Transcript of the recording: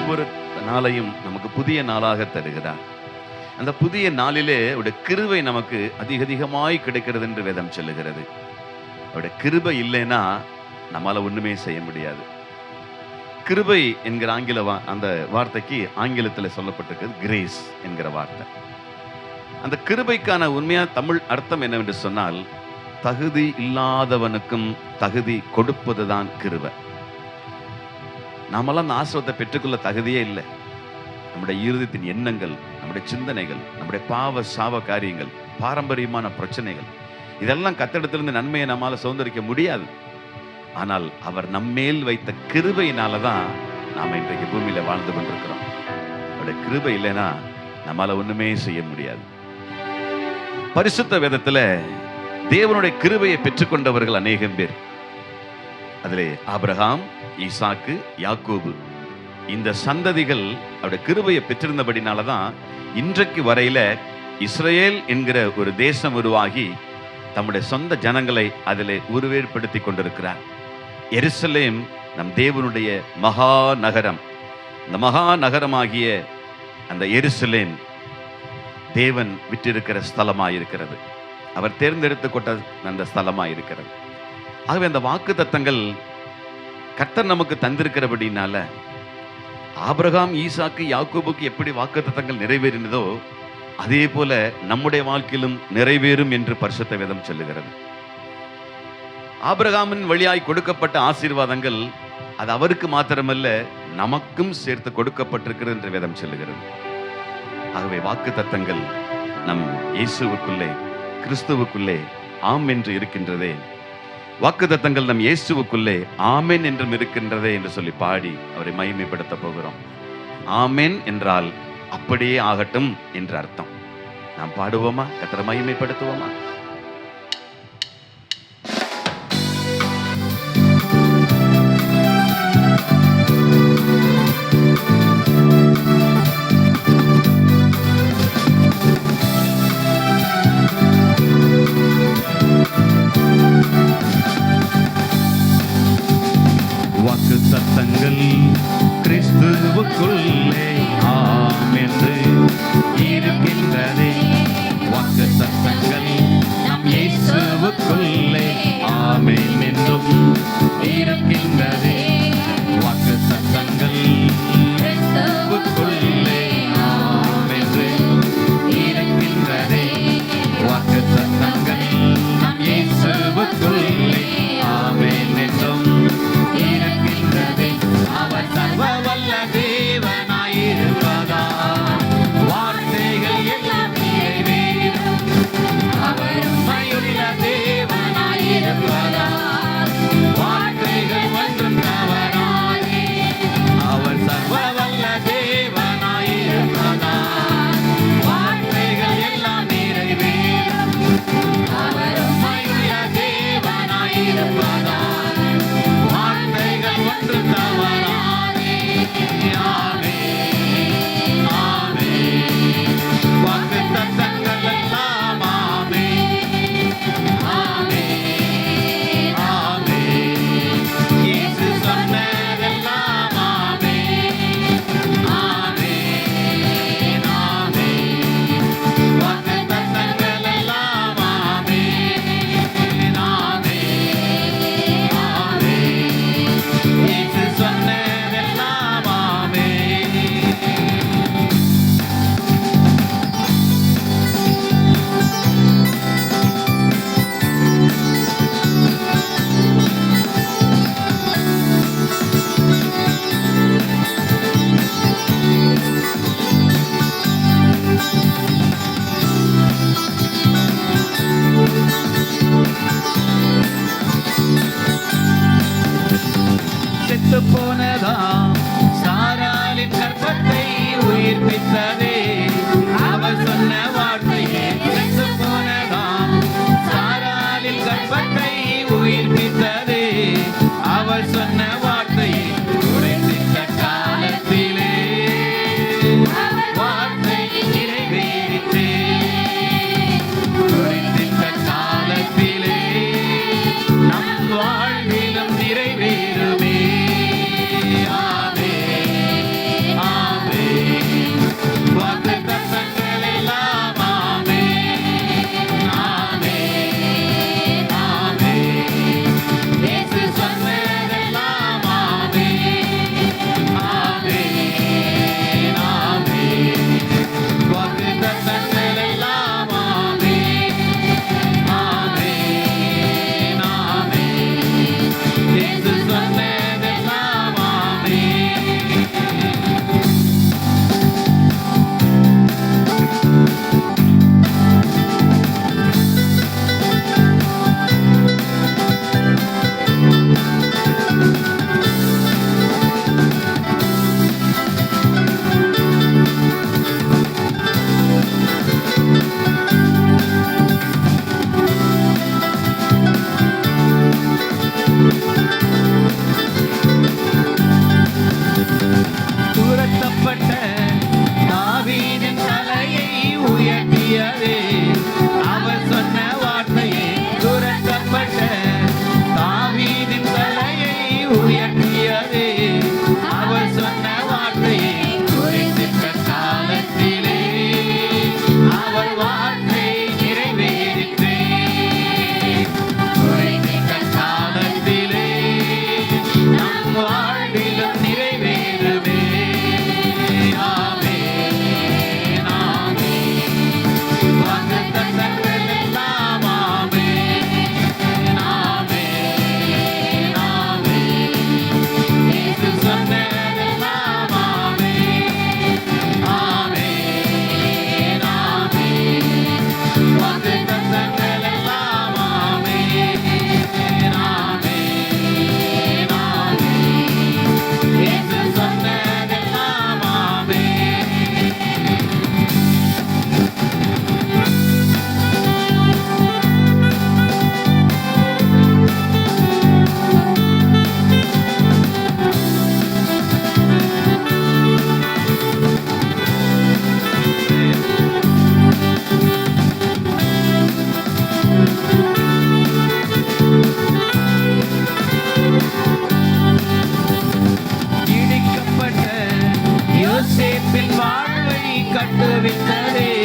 ஒவ்வொரு நாளையும் நமக்கு புதிய நாளாக தருகிறார். அந்த புதிய நாளிலே அவருடைய கிருபை நமக்கு அதிக அதிகமாய் கிடைக்கிறது என்று வேதம் சொல்லுகிறது. அவருடைய கிருபை இல்லைன்னா நம்மால ஒண்ணுமே செய்ய முடியாது. கிருபை என்கிற ஆங்கில வா- அந்த வார்த்தைக்கு ஆங்கிலத்தில் சொல்லப்பட்டிருக்கிறது கிரேஸ் என்கிற வார்த்தை. அந்த கிருபைக்கான உண்மையான தமிழ் அர்த்தம் என்னவென்று சொன்னால் தகுதி இல்லாதவனுக்கும் தகுதி கொடுப்பதுதான் கிருவை நாமெல்லாம் அந்த ஆசிரத்தை பெற்றுக்கொள்ள தகுதியே இல்லை. நம்முடைய இருதயத்தின் எண்ணங்கள் நம்முடைய சிந்தனைகள் நம்முடைய பாவ சாவ காரியங்கள் பாரம்பரியமான பிரச்சனைகள் இதெல்லாம் கத்தடத்திலிருந்து நன்மையை நம்மால் சுதந்திரிக்க முடியாது. ஆனால் அவர் நம்மேல் வைத்த கிருபையினால தான் நாம இன்றைக்கு பூமியில வாழ்ந்து கொண்டிருக்கிறோம். அவருடைய கிருபை இல்லைன்னா நம்மால் ஒண்ணுமே செய்ய முடியாது. பரிசுத்த வேதத்துல தேவனுடைய கிருபையை பெற்றுக்கொண்டவர்கள் அநேகம் பேர். அதிலே ஆபிரகாம் ஈசாக்கு யாக்கோபு. இந்த சந்ததிகள் அவருடைய கிருபையை பெற்றிருந்தபடினால தான் இன்றைக்கு வரையில இஸ்ரேல் என்கிற ஒரு தேசம் உருவாகி தம்முடைய சொந்த ஜனங்களை அதிலே உருவேற்படுத்தி கொண்டிருக்கிறார். எருசலேம் நம் தேவனுடைய மகா நகரம். இந்த மகா நகரமாகிய அந்த எருசலேம் தேவன் விட்டிருக்கிற ஸ்தலமாக இருக்கிறது அவர் தேர்ந்தெடுத்து கொண்ட அந்த ஸ்தலமாக இருக்கிறது. ஆகவே அந்த வாக்கு தத்தங்கள் கர்த்தர் நமக்கு தந்திருக்கிறபடினால ஆபிரகாம் ஈசாக்கு யாக்கோபுக்கு எப்படி வாக்கு தத்தங்கள் நிறைவேறினதோ அதே போல நம்முடைய வாழ்க்கையிலும் நிறைவேறும் என்று பரிசுத்த வேதம் சொல்லுகிறது. ஆபிரகாமின் வழியாய் கொடுக்கப்பட்ட ஆசீர்வாதங்கள் அது அவருக்கு மாத்திரமல்ல நமக்கும் சேர்த்து கொடுக்கப்பட்டிருக்கிறது என்று வேதம் சொல்லுகிறது. ஆகவே வாக்கு தத்தங்கள் நம் இயேசுவுக்குள்ளே கிறிஸ்துவுக்குள்ளே ஆம் என்று இருக்கின்றதே. வாக்குதத்தங்கள் நம் இயேசுவுக்குள்ளே ஆமென் என்றும் இருக்கின்றதே என்று சொல்லி பாடி அவரை மகிமைப்படுத்த போகிறோம். ஆமென் என்றால் அப்படியே ஆகட்டும் என்று அர்த்தம். நாம் பாடுவோமா? கத்திர மகிமைப்படுத்துவோமா? கட்டுவித்ததே அவர்